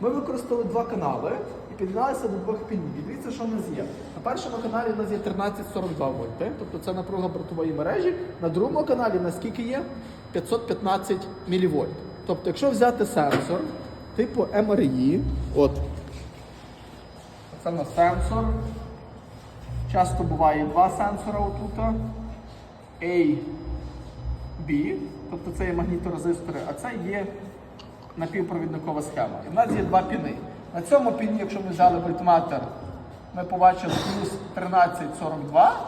Ми використали два канали і під'єдналися до двох пінів. Дивіться, що в нас є. На першому каналі у нас є 1342 вольти, тобто це напруга бортової мережі. На другому каналі у нас скільки є? 515 мВ. Тобто, якщо взяти сенсор типу MRI, от це в нас сенсор. Часто буває два сенсора отут. A, B, тобто це є магніторезистори, а це є напівпровідникова схема. І в нас є два піни. На цьому піні, якщо ми взяли вольтметр, ми побачили плюс 1342.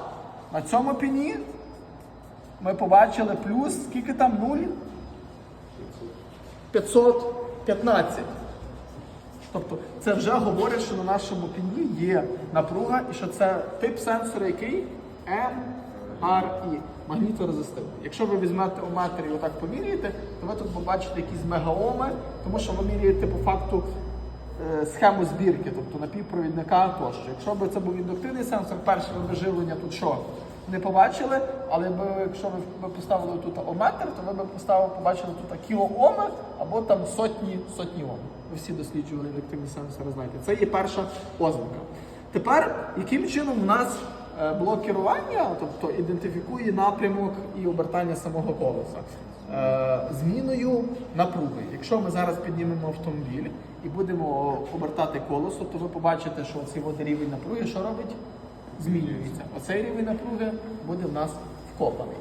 На цьому піні ми побачили плюс, скільки там 0? 515. Тобто це вже говорить, що на нашому піні є напруга і що це тип сенсора, який MRI, магніторезистивний. Якщо ви візьмете у метр і отак поміряєте, то ви тут побачите якісь мегаоми, тому що ви міряєте по факту е, схему збірки, тобто напівпровідника тощо. Якщо б це був індуктивний сенсор, перше ви живлення тут що? Не побачили, але би, якщо ви, ви поставили тут ометр, то ви б поставили, побачили тут кілооми або там сотні сотні ом. Ви всі досліджували індуктивні сенсори, знаєте. Це є перша ознака. Тепер, яким чином у нас блок керування, тобто ідентифікує напрямок і обертання самого колеса. Е, Зміною напруги. Якщо ми зараз піднімемо автомобіль і будемо обертати колесо, то ви побачите, що цей рівень напруги що робить? Змінюється. Оцей рівень напруги буде в нас вкопаний.